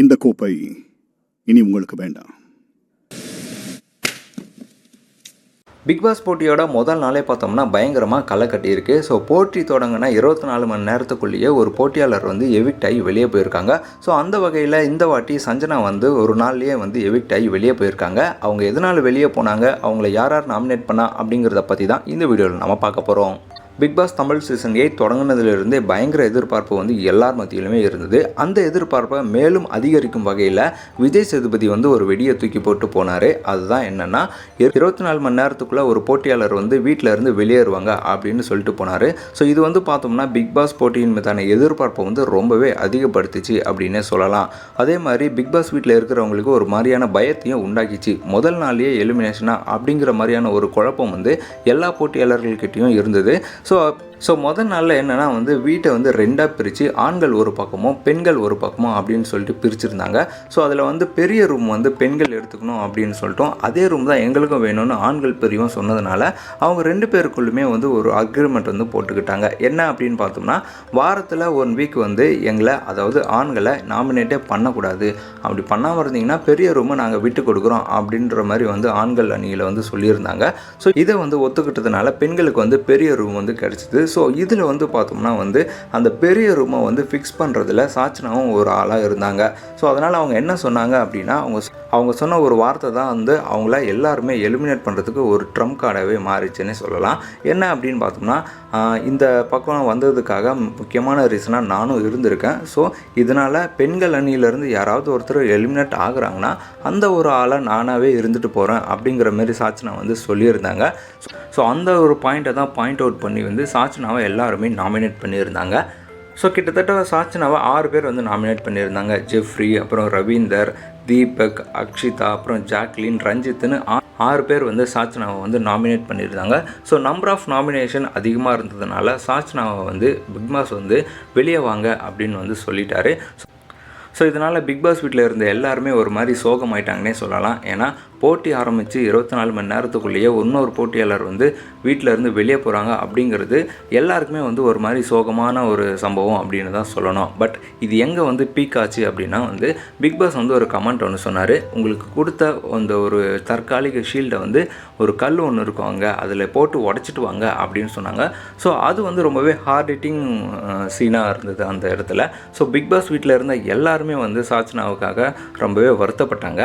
இந்த கோப்பை இனி உங்களுக்கு வேண்டாம். பிக் பாஸ் போட்டியோட முதல் நாளே பார்த்தோம்னா பயங்கரமாக களை கட்டியிருக்கு. ஸோ போட்டி தொடங்கின இருபத்தி நாலு மணி நேரத்துக்குள்ளேயே ஒரு போட்டியாளர் வந்து எவிக்ட் ஆகி வெளியே போயிருக்காங்க. ஸோ அந்த வகையில் இந்த வாட்டி சஞ்சனா வந்து ஒரு நாள்லேயே வந்து எவிக்ட் ஆகி வெளியே போயிருக்காங்க. அவங்க எதனால் வெளியே போனாங்க? அவங்கள யார் யார் நாமினேட் பண்ணா அப்படிங்கிறத பற்றி தான் இந்த வீடியோவில் நம்ம பார்க்க போகிறோம் Bigg Boss Tamil season eight தொடங்கினதுலேருந்தே பயங்கர எதிர்பார்ப்பு வந்து எல்லார் மத்தியிலுமே இருந்தது. அந்த எதிர்பார்ப்பை மேலும் அதிகரிக்கும் வகையில் விஜய் சேதுபதி வந்து ஒரு வெடியை தூக்கி போட்டு போனார். அதுதான் என்னென்னா இருபத்தி நாலு மணி நேரத்துக்குள்ளே ஒரு போட்டியாளர் வந்து வீட்டில் இருந்து வெளியேறுவாங்க அப்படின்னு சொல்லிட்டு போனார். ஸோ இது வந்து பார்த்தோம்னா பிக் பாஸ் போட்டியின் மீதான எதிர்பார்ப்பை வந்து ரொம்பவே அதிகப்படுத்துச்சு அப்படின்னே சொல்லலாம். அதே மாதிரி பிக் பாஸ் வீட்டில் இருக்கிறவங்களுக்கு ஒரு மாதிரியான பயத்தையும் உண்டாக்கிச்சு. முதல் நாள்லேயே எலிமினேஷனா அப்படிங்கிற மாதிரியான ஒரு குழப்பம் வந்து எல்லா போட்டியாளர்கள்கிட்டையும் இருந்தது. ஸோ ஸோ முதல் நாளில் என்னென்னா வந்து வீட்டை வந்து ரெண்டாக பிரித்து ஆண்கள் ஒரு பக்கமும் பெண்கள் ஒரு பக்கமும் அப்படின்னு சொல்லிட்டு பிரிச்சிருந்தாங்க. ஸோ அதில் வந்து பெரிய ரூம் வந்து பெண்கள் எடுத்துக்கணும் அப்படின்னு சொல்லிட்டோம். அதே ரூம் தான் எங்களுக்கும் வேணும்னு ஆண்கள் பெரியவும் சொன்னதுனால அவங்க ரெண்டு பேருக்குள்ளுமே வந்து ஒரு அக்ரிமெண்ட் வந்து போட்டுக்கிட்டாங்க. என்ன அப்படின்னு பார்த்தோம்னா வாரத்தில் ஒன் வீக் வந்து எங்களை அதாவது ஆண்களை நாமினேட்டே பண்ணக்கூடாது. அப்படி பண்ணாமல் இருந்தீங்கன்னா பெரிய ரூமை நாங்கள் விட்டு கொடுக்குறோம் அப்படின்ற மாதிரி வந்து ஆண்கள் அணியில் வந்து சொல்லியிருந்தாங்க. ஸோ இதை வந்து ஒத்துக்கிட்டதுனால பெண்களுக்கு வந்து பெரிய ரூம் வந்து கிடச்சிது. ஸோ இதில் வந்து பார்த்தோம்னா வந்து அந்த பெரிய ரூமை வந்து ஃபிக்ஸ் பண்ணுறதுல சாச்சனாவும் ஒரு ஆளாக இருந்தாங்க. ஸோ அதனால் அவங்க என்ன சொன்னாங்க அப்படின்னா அவங்க அவங்க சொன்ன ஒரு வார்த்தை தான் வந்து அவங்கள எல்லாருமே எலிமினேட் பண்ணுறதுக்கு ஒரு ட்ரம்ப் கார்டாகவே மாறிச்சுன்னு சொல்லலாம். என்ன அப்படின்னு பார்த்தோம்னா இந்த பக்கம் வந்ததுக்காக முக்கியமான ரீசனாக நானும் இருந்திருக்கேன். ஸோ இதனால் பெண்கள் அணியிலேருந்து யாராவது ஒருத்தர் எலிமினேட் ஆகுறாங்கன்னா அந்த ஒரு ஆளை நானாகவே இருந்துட்டு போகிறேன் அப்படிங்கிற மாதிரி சாச்சனா வந்து சொல்லியிருந்தாங்க. ஸோ அந்த ஒரு பாயிண்ட்டை தான் பாயிண்ட் அவுட் பண்ணி வந்து சாச்சனாவை எல்லாருமே நாமினேட் பண்ணியிருந்தாங்க. ஸோ கிட்டத்தட்ட சாச்சனாவை ஆறு பேர் வந்து நாமினேட் பண்ணியிருந்தாங்க. ஜெஃப்ரி அப்புறம் ரவீந்தர் தீபக் அக்ஷிதா அப்புறம் ஜாக்லின் ரஞ்சித்னு ஆறு பேர் வந்து சாச்சனாவை வந்து நாமினேட் பண்ணியிருந்தாங்க. ஸோ நம்பர் ஆஃப் நாமினேஷன் அதிகமாக இருந்ததுனால சாச்சனாவை வந்து பிக் பாஸ் வந்து வெளியே வாங்க அப்படின்னு வந்து சொல்லிட்டாரு. ஸோ இதனால் பிக் பாஸ் வீட்டில் இருந்த எல்லாருமே ஒரு மாதிரி சோகமாயிட்டாங்கன்னே சொல்லலாம். ஏன்னா போட்டி ஆரம்பித்து இருபத்தி நாலு மணி நேரத்துக்குள்ளேயே இன்னொரு போட்டியாளர் வந்து வீட்டில் இருந்து வெளியே போகிறாங்க அப்படிங்கிறது எல்லாருக்குமே வந்து ஒரு மாதிரி சோகமான ஒரு சம்பவம் அப்படின்னு தான் சொல்லணும். பட் இது எங்கே வந்து பீக் ஆச்சு அப்படின்னா வந்து பிக் பாஸ் வந்து ஒரு கமெண்ட் ஒன்று சொன்னார். உங்களுக்கு கொடுத்த அந்த ஒரு தற்காலிக ஷீல்டை வந்து ஒரு கல் ஒன்று இருக்கும் அங்கே அதில் போட்டு உடச்சிட்டு வாங்க அப்படின்னு சொன்னாங்க. ஸோ அது வந்து ரொம்பவே ஹார்ட் ஹிட்டிங் சீனாக இருந்தது அந்த இடத்துல. ஸோ பிக் பாஸ் வீட்டில் இருந்த எல்லாருமே வந்து சாச்சனாவுக்காக ரொம்பவே வருத்தப்பட்டாங்க.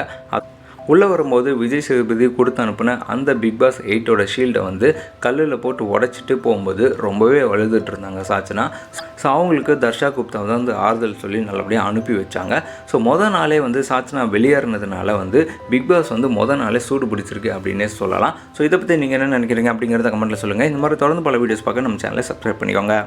உள்ளே வரும்போது விஜய் சேதுபதி கொடுத்து அனுப்பின அந்த பிக் பாஸ் எயிட்டோட ஷீல்டை வந்து கல்லில் போட்டு உடச்சிட்டு போகும்போது ரொம்பவே அழுதுட்டு இருந்தாங்க சாச்சனா. ஸோ அவங்களுக்கு தர்ஷா குப்தா வந்து வந்து ஆறுதல் சொல்லி நல்லபடியாக அனுப்பி வச்சாங்க. ஸோ மொதல் நாளே வந்து சாச்சனா வெளியேறினதுனால வந்து பிக் பாஸ் வந்து மொதல் நாளே சூடு பிடிச்சிருக்கு அப்படின்னே சொல்லலாம். ஸோ இதை பற்றி நீங்கள் என்ன நினைக்கிறீங்க அப்படிங்கிறத கமெண்ட்டில் சொல்லுங்கள் இந்த மாதிரி தொடர்ந்து பல வீடியோஸ் பார்க்க நம்ம சேனலை சப்ஸ்கிரைப் பண்ணிக்கோங்க.